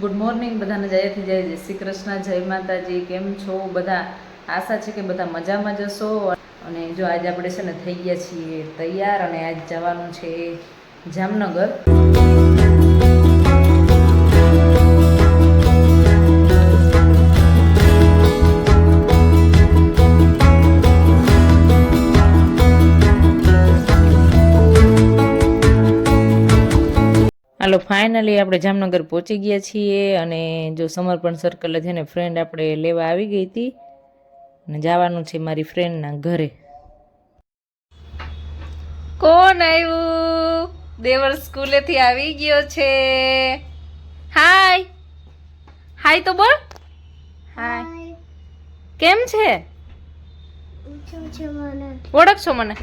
Good morning બધાને જયથી જય જય શ્રી કૃષ્ણ, જય માતાજી, કેમ છો? બધા આશા છે કે બધા મજામાં જશો અને જો આજે આપણે છે ને થઈ ગયા છીએ તૈયાર અને આજ જવાનું છે જામનગર. હાલો ફાઇનલી આપણે જામનગર પહોંચી ગયા છીએ અને જો સમર્પણ સર્કલ છે ને ફ્રેન્ડ આપણે લેવા આવી ગઈ હતી અને જવાનું છે મારી ફ્રેન્ડના ઘરે. કોણ આવ્યું? દેવર સ્કૂલેથી આવી ગયો છે. હાય હાય તો બોલ હાય કેમ છે? ઓળખશો મને?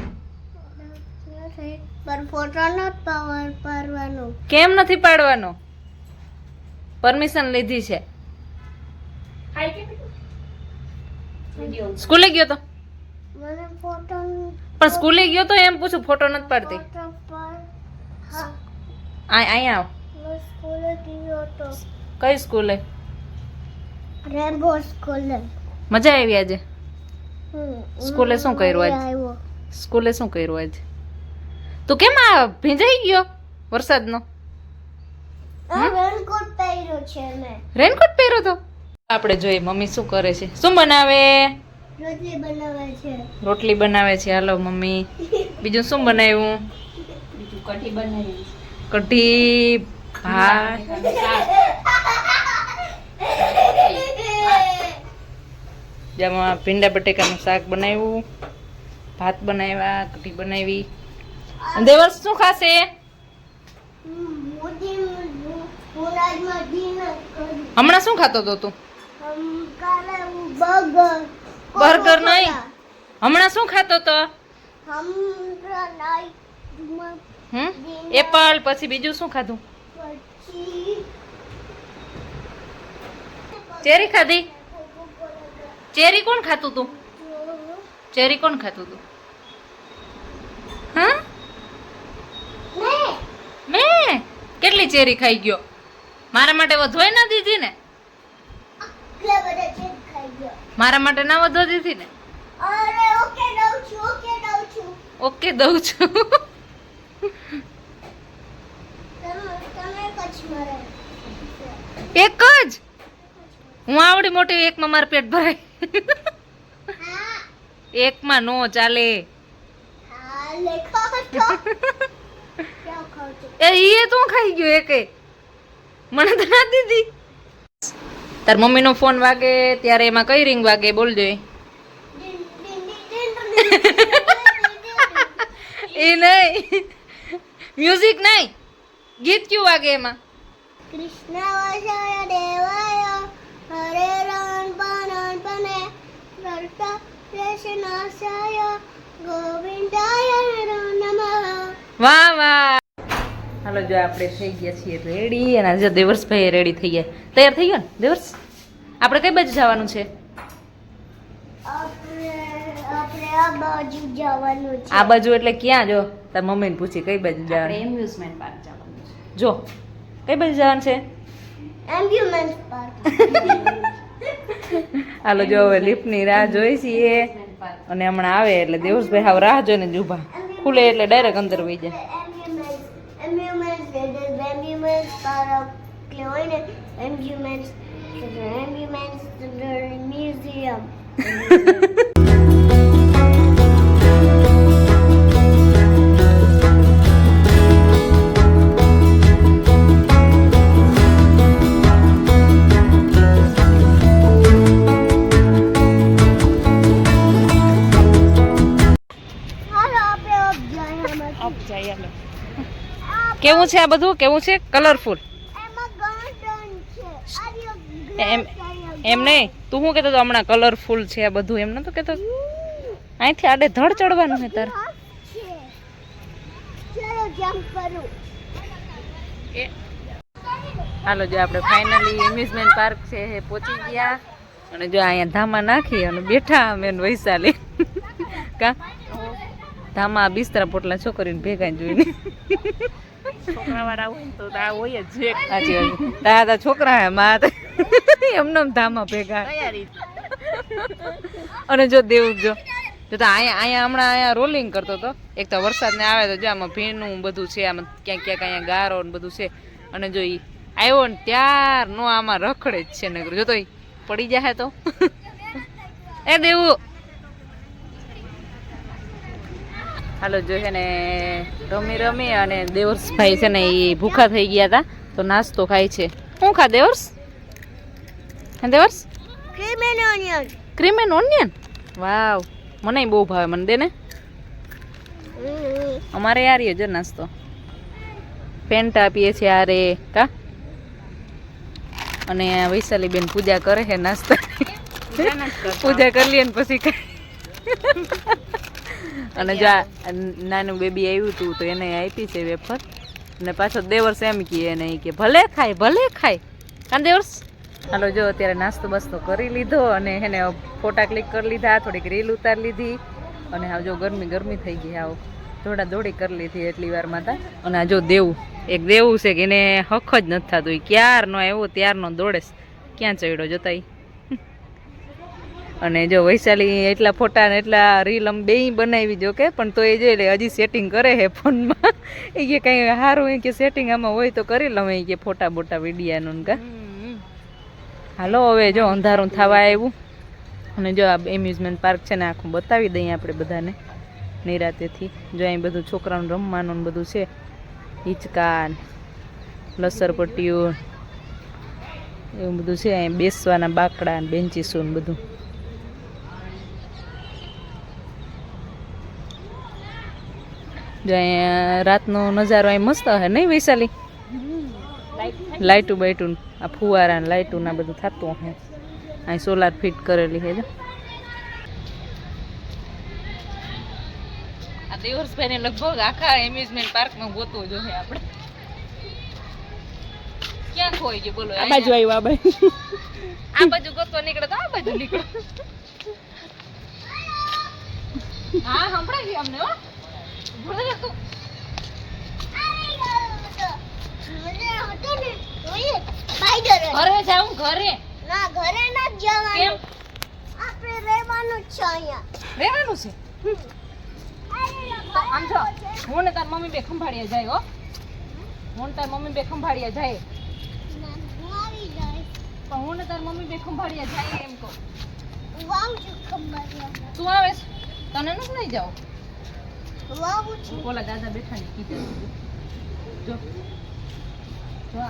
પણ ફોટો નથી પાડવાનો. કેમ નથી પાડવાનો? પરમિશન લીધી છે. સ્કૂલે ગયો તો? પણ સ્કૂલે ગયો તો એમ પૂછું ફોટો નથી પાડતી. અહીંયા આવ. હું સ્કૂલે ગયો તો. કઈ સ્કૂલે? રેમ્બો સ્કૂલે. મજા આવી આજે? હમ, સ્કૂલે શું કર્યું આજે? સ્કૂલે શું કર્યું આજે? તું કેમ આ ભીંજાઈ ગયો વરસાદનો? રેનકોટ પહેર્યો છે મેં. રેનકોટ પહેર્યો તો? આપણે જોઈએ મમ્મી શું કરે છે. શું બનાવે? રોટલી બનાવે છે. રોટલી બનાવે છે. Hello mummy. બીજું શું બનાવ્યું? કઢી બનાવી. કઢી ભાત. જેમાં ભીંડા બટેકાનું શાક બનાવ્યું ભાત બનાવ્યા કઢી બનાવી. દેવર્ષ શું ખાશે? હમણાં શું ખાતો હતો તું? બર્ગર નહીં? હમણાં શું ખાતો હતો? એપલ, પછી બીજું શું ખાધું? ચેરી ખાધી? ચેરી કોણ ખાતું તું? ચેરી કોણ ખાતું તું? હા મેં? કેટલી ચેરી ખાઈ ગયો? મારા માટે વધવાય ના દીધી ને? મારા માટે ના વધવા દીધી ને? ઓકે દઉં છું એક જ? હું આવડી મોટી એકમાં મારું પેટ ભરાય. એકમાં નો ચાલે હા લેખો તો ક્યાં ખાવ છો એ ઈ તું ખાઈ ગયો એકે? મને તો ના દીધી. તાર મમ્મીનો ફોન વાગે ત્યારે એમાં કઈ રિંગ વાગે ડિન ડિન એ નહીં. મ્યુઝિક નહીં. ગીત કયું વાગે એમાં? કૃષ્ણ વાસાય દેવાય હરે રામ પાનન પને કૃષ્ણ કૃષ્ણાસાય ગોવિંદાય નમઃ. વાહ વાહ. હાલો જો આપણે થઈ ગયા છીએ રેડી અને આજે દેવર્ષભાઈ રેડી થઈ ગયા. તૈયાર થઈ ગયો ને દેવર્ષ આપણે કઈ બાજુ જવાનું છે? આપણે આપણે આ બાજુ જવાનું છે. આ બાજુ એટલે ક્યાં? જો તાર મમ્મીને પૂછી કઈ બાજુ જવાનું? એમ્યુઝમેન્ટ પાર્ક જવાનું છે. જો કઈ બાજુ જવાનું છે? એમ્બ્યુલન્સ પાર્ક હાલો જો હવે લિફ્ટની રાહ જોઈ છીએ. અને હમણાં આવે એટલે દેવસભાઈ હાવ રાહ જોઈને જ ઊભા. ખુલે એટલે ડાયરેક્ટ અંદર વહી જાય. humans thought of glowing ambulance, the ambulance, the museum. કેવું છે આ બધું? કેવું છે? કલરફુલ એમાં એમ નહીં. તું શું કહેતો હતો? હમણાં કલરફુલ છે આ બધું. એમ નતો કહેતો? અહીંથી આડે ધડ ચડવાનું છે તારે. હાલો જો આપણે ફાઇનલી એમ્યુઝમેન્ટ પાર્ક છે એ પહોંચી ગયા. અને જો અહીંયા ધામા નાખી અને બેઠા અમે વૈશાલી. કા? ધામા બિસ્તરા પોટલા છોકરીને ભેગા જોઈને. છોકરાવાળા હોય તો આ હોય જ છે. સાચી વાત તારા તા છોકરા હે માં એમને ધામા ભેગા. અને જો દેવું જો જો તો અહીંયા અહીંયા હમણાં અહીંયા રોલિંગ કરતો હતો એક તો વરસાદ ને આવે તો જો આમાં ભીનું બધું છે આમાં ક્યાંક ક્યાંક અહીંયા ગારો ને બધું છે. અને જો ઈ આવ્યો ને ત્યાર નો આમાં રખડે જ છે નગર જો તો પડી જાય તો. એ દેવું હાલો જો છે ને રમી રમી અને દેવર્ષભાઈ છે ને એ ભૂખા થઈ ગયા હતા તો નાસ્તો ખાય છે. શું ખા દેવર્ષ? હે Devarsh? And onion cream and onion wow મને બહુ ભાવે મને દે ને. અમારે યાર જો નાસ્તો. પેન્ટ આપીએ છીએ આરે કા? અને વૈશાલી બેન પૂજા કરે છે નાસ્તા. પૂજા કરી લઈએ ને પછી અને જો આ નાનું બેબી આવ્યું હતું તો એને આપી છે વેફર. અને પાછો દેવર્ષ એમ કહે એને કે ભલે ખાય ભલે ખાય. કાન દેવર્ષ? હાલો જો અત્યારે નાસ્તો બસ્તો કરી લીધો અને એને ફોટા ક્લિક કરી લીધા થોડીક રીલ ઉતારી લીધી. અને હવે જો ગરમી ગરમી થઈ ગઈ આવો દોડા દોડી કરી લીધી એટલી વારમાં તા અને આ જો દેવું એક દેવું છે કે એને હખ જ નથી થતું. ક્યારનો આવ્યો ત્યારનો દોડે ક્યાં ચડ્યો જોતા અને જો વૈશાલી એટલા ફોટા ને એટલા રીલ આમ બે બનાવી જો કે પણ તો એ જોઈ લે હજી સેટિંગ કરે હે ફોનમાં. એ કે કંઈ સારું એ કે સેટિંગ આમાં હોય તો કરી લઉં એ કે ફોટા બોટા વિડીયાનું ને કા. હાલો હવે જો અંધારું થવા આવ્યું. અને જો આ એમ્યુઝમેન્ટ પાર્ક છે ને આખું બતાવી દઈએ આપણે બધાને નિરાતેથી. જો અહીં બધું છોકરાઓનું રમવાનું બધું છે. હિંચકા લસરપટ્ટીઓ એવું બધું છે. અહીં બેસવાના બાકડા ને બેન્ચીસો ને બધું. જો અહીંયા રાતનો નજારો અહીં મસ્ત હે નહીં વૈશાલી? લાઇટું બાઇટું આ ફુવારા ને લાઇટું ના બધું થતું હે. અહીં સોલાર ફિટ કરેલી હે જો. આ દેવર્ષભાઈ ને લગભગ આખા એમ્યુઝમેન્ટ પાર્કમાં ગોતવું જોઈએ આપણે. ક્યાં ખોઈ ગયું બોલો આ બાજુ આવ્યું આ બાજુ. આ બાજુ ગોતવા નીકળે તો આ બાજુ નીકળો. હા સંભળાય ગયું અમને હો. બોલો. ઘરે જાઉં ઘરે ના ઘરે. ના કેમ? જવાનું આપણે રહેવાનું છે? અહીંયા રહેવાનું છે આમ જો હું ને તાર મમ્મી બે ખંભાળિયા જાય હો. હું ને તાર મમ્મી બે ખંભાળિયા જાય. પણ હું ને તાર મમ્મી બે ખંભાળિયા જાય એમ કહું. તું આવે તને નથી લઈ જાઓ? હું આવું છું ઓલા દાદા બેઠા ને કીધું જો. જો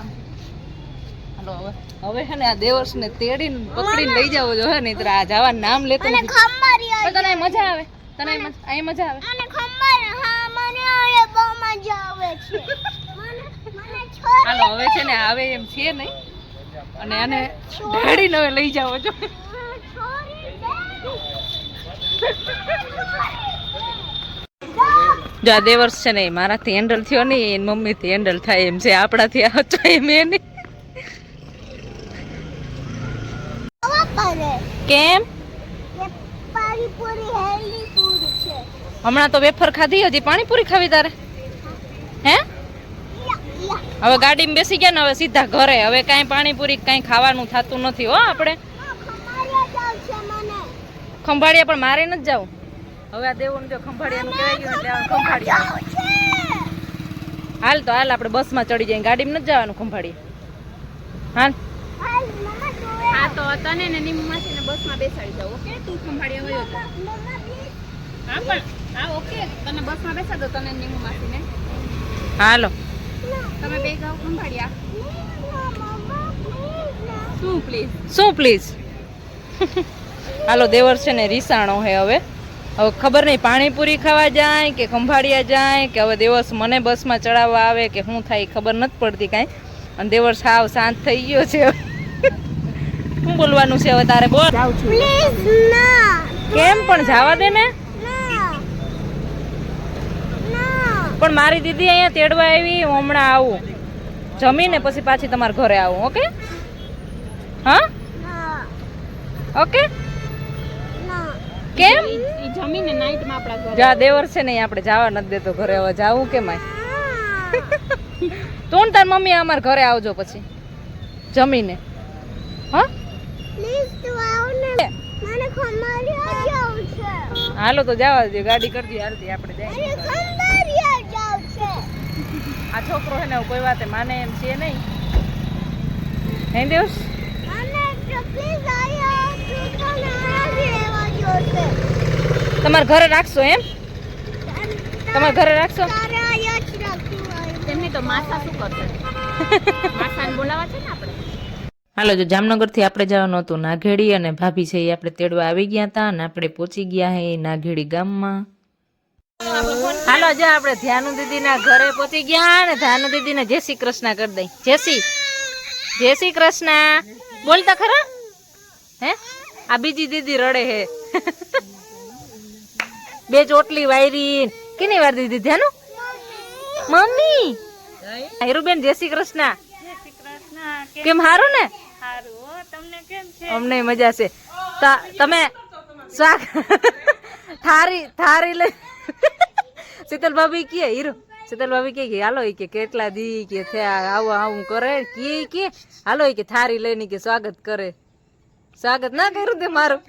હાલો હવે હવે છે ને આ દેવર્ષને તેડીને પકડીને લઈ જાવ જો હે નહીં આ જવા નામ લેતો નથી. તને મજા આવે? તને અહીં મજા- આવે? અને ખંભાર હા મને બહુ મજા આવે છે. હાલો હવે છે ને આવે એમ છે નહીં. અને આને ઢાળીને હવે લઈ જાવો છો જો આ દેવર્ષ છે ને મારાથી હેન્ડલ થયો નહીં એની મમ્મીથી હેન્ડલ થાય એમ છે. આપણાથી આ હતો એમ એ નહીં. કેમ? હમણાં તો વેફર ખાધી હજી. પાણીપુરી ખાવી તારે? હે. હવે ગાડીમાં બેસી ગયા ને હવે સીધા ઘરે. હવે કાંઈ પાણીપુરી કાંઈ ખાવાનું થતું નથી હો આપણે. ખંભાળિયા પણ મારે નથી જવું હવે આ દેવું જો ખંભાળિયાનું કહેવાય ગયું એટલે ખંભાળિયા. હાલ તો હાલ આપણે બસમાં ચડી જઈએ. ગાડીમાં નથી જવાનું ખંભાડી હાલ. જોવે હા તો તને ને નીમુ ને બસમાં બેસાડી જાવ ઓકે? તું ખંભાળિયા આવ્યો તો મમ્મા હા પણ હા ઓકે. તને બસમાં બેસાડ દો તને નીમુ ને. હાલો. તમે બે ગાવ ખંભાળિયા. શું પ્લીઝ શું પ્લીઝ હાલો દેવર છે ને રીસાણો હે હવે. હવે ખબર નહીં પાણીપુરી ખાવા જાય કે ખંભાળિયા જાય કે હવે દેવસ મને બસમાં ચડાવવા આવે કે શું થાય ખબર નથી પડતી કાંઈ. અને દેવર સાવ શાંત થઈ ગયો છે શું બોલવાનું છે હવે તારે? બોલ. કેમ પણ જવા દે ને? પણ મારી દીદી અહીંયા તેડવા આવી હું હમણાં આવું. જમીને પછી પાછી તમારા ઘરે આવું ઓકે? હા? ઓકે? કેમ? જમીને નાઈટમાં આપણા ઘરે. જા દેવર છે નહીં આપણે જવા નથી દેતો ઘરે. હવે જાવું કે માય તું તાર મમ્મી અમાર ઘરે આવજો પછી. જમીને. હા? પ્લીઝ તું આવ ને મને ખમરિયા જાવ છે. હાલો તો જવા દે ગાડી કરજી હાલતી આપણે જાય ખમરિયા જાવ છે. આ છોકરો છે ને કોઈ વાતે માને એમ છે નહીં. હે દેવસ પ્લીઝ આયા તું તો ના રહેવા જોશે તમારા ઘરે રાખશો એમ? તમારા ઘરે રાખશો? તારે આયા જ રાખતું હોય એમની તો માસા શું કરશે? માસાને બોલાવા છે ને આપણે? હાલો જો જામનગરથી આપણે જવાનું હતું નાઘેડી અને ભાભી છે એ આપણે તેડવા આવી ગયા હતા અને આપણે પહોંચી ગયા હે નાઘેડી ગામમાં. હાલો જો આપણે ધ્યાનુ દીદીના ઘરે પહોંચી ગયા અને ધ્યાનુ દીદીને જય શ્રી કૃષ્ણ કરી દઈ. જય શ્રી જય શ્રી કૃષ્ણ. બોલતા ખરા? હે? આ બીજી દીદી રડે હે. બે ચોટલી વાયરી. કેની વાર દીધી ધ્યાનું મમ્મી. હીરુબેન, જય શ્રી કૃષ્ણ. કેમ હારું ને? અમને મજા છે. તમે શાક થારી થારી લે. શીતલ ભાભી કે હીરો શીતલ ભાભી કે હાલો કે કેટલા દી કે થયા, આવું આવું કરે. કે કે? હાલો કે થારી લઈને કે સ્વાગત કરે. સ્વાગત ના કર્યું તે મારું?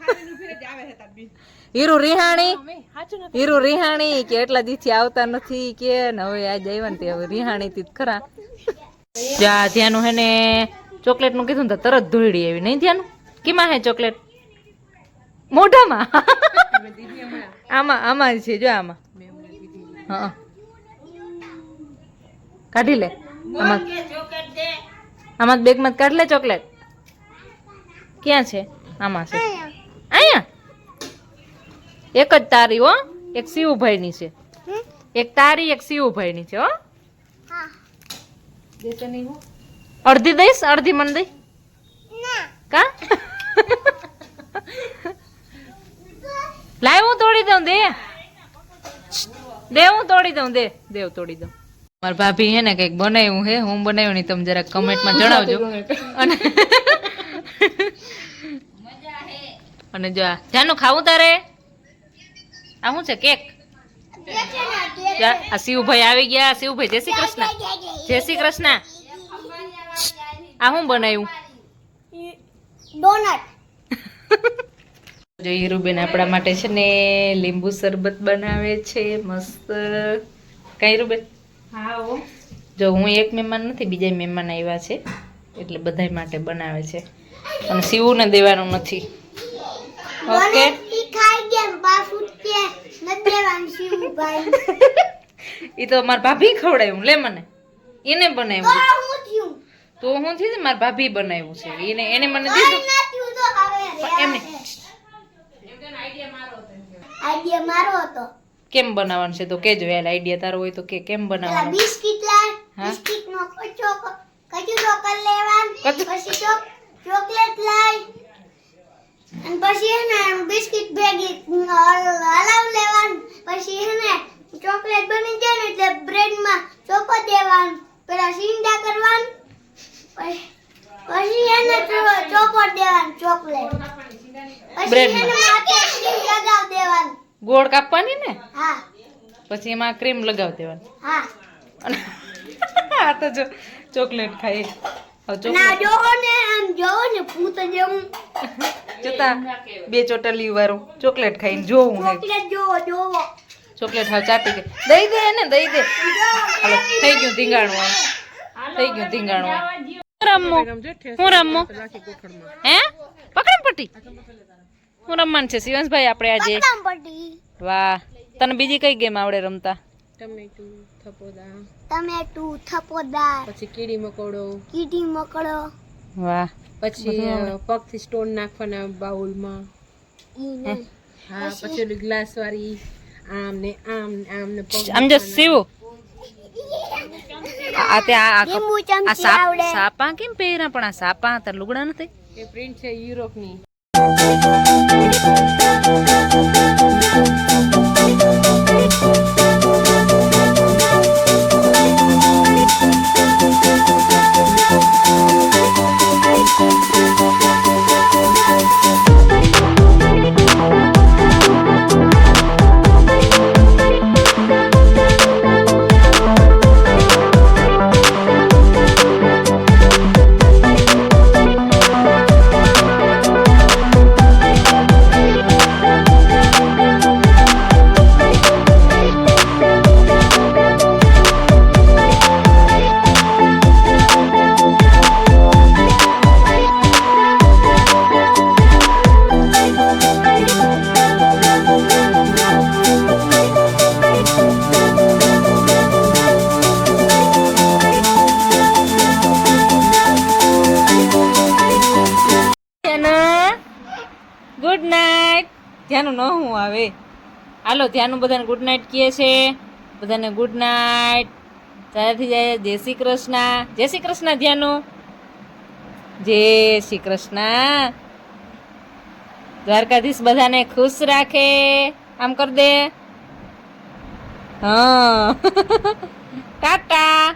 હીરો રિહાણી? હીરું રિહાણી કે એટલા દીથી આવતા નથી કે હવે આજે આવ્યા ને હવે રિહાણી થી ખરા. જા ધ્યાનું હે ને ચોકલેટનું કીધું ને તો તરત ધોઈડી આવી. નહીં ધ્યાનું? કેમાં હે ચોકલેટ? મોઢામાં? આમાં આમાં છે જો આમાં. હા. કાઢી લે. આમાં. આમાં બેગમાં કાઢ લે ચોકલેટ. ક્યાં છે? આમાં છે. અહીંયા. એક જ તારી હો. એક શિવભાઈ ની છે એક તારી એક શિવભાઈ ની છે હો. અડધી દઈશ અડધી મને દઈ. ના. કા? લાય હું તોડી દઉં દે. દે હું તોડી દઉં દે. દેવ તોડી દઉં. મારા ભાભી હે ને કંઈક બનાવ્યું હે હું બનાવ્યું નહીં તમે જરા કમેન્ટમાં જણાવજો. અને અને જો આ જાનું ખાવું તારે? આ શું છે કેક? આ શિવભાઈ આવી ગયા. શિવભાઈ જય શ્રી કૃષ્ણ. જય શ્રી કૃષ્ણ. આ શું બનાવ્યું? ડોનટ. જો હીરુબેન આપણા માટે છે ને લીંબુ શરબત બનાવે છે મસ્ત. કઈ હીરુબેન? હા જો હું એક મહેમાન નથી બીજા મહેમાન આવ્યા છે એટલે બધાય માટે બનાવે છે. અને શિવને દેવાનું નથી. ઓકે એ તો મારા ભાભી ખવડાવ્યું લે મને. એને બનાવ્યું તો હું થી મારા ભાભી બનાવ્યું છે. એને એને મને દીધું. એમને આઈડિયા મારો હતો. કેમ બનાવવાનું છે? તો કેજો યાર આઈડિયા તારો હોય તો કે કેમ બનાવવાનું? બિસ્કિટ લાય. બિસ્કિટ નો કચો કચો કરી લેવાન. પછી ચોકલેટ લાય. અને પછી એને બિસ્કિટ ભેગી હલાવ લેવાનું. પછી એને ચોકલેટ બની જાય ને એટલે બ્રેડમાં ચોપો દેવાન. પેલા સીંડા કરવાનું. પછી એને હે દેવાનું ચોકલેટ. પછી. માથે લગાવ દેવાનું. ગોળ કાપવાની ને? હા. પછી એમાં ક્રીમ લગાવી દેવાની. હા. આ તો જો ચોકલેટ ખાઈ ના ચોકલેટ જોવો ને આમ જોવો ને ભૂત જેવું જોતા બે ચોટલી વાળું ચોકલેટ ખાઈને જોવું હે ચોકલેટ જોવો ચોકલેટ હાવ ચાટી ગઈ દઈ દે ને દઈ દે. હાલો થઈ ગયું ધીંગાણું થઈ ગયું ધીંગાણું રમો? હું રમો? હે? પકડમ પટ્ટી. હું રમવાનું છે શિવંશભાઈ આપણે આજે. વાહ. તને બીજી કઈ ગેમ આવડે રમતા? ટમેટું થપોદા. ટમેટું થપોદાર પછી કીડી મકોડો. કીડી મકોડો. વાહ. પછી પગથી સ્ટોન નાખવાના બાઉલમાં. હા. પછી ગ્લાસ વાળી આમ ને આમ આમ ને આમ જો સીવું સાપા કેમ પહેરા પણ આ સાપા હતા લુગડા નથી? એ પ્રિન્ટ છે યુરોપની. Thank. ધ્યાનું ન હું આવે. હાલો ધ્યાનું બધાને ગુડ નાઇટ કહે છે. બધાને ગુડ નાઇટ ત્યારથી જાય જય શ્રી કૃષ્ણ. જય શ્રી કૃષ્ણ ધ્યાનું. જય શ્રી કૃષ્ણ. દ્વારકાધીશ બધાને ખુશ રાખે. આમ કર દે. હા. ટાટા.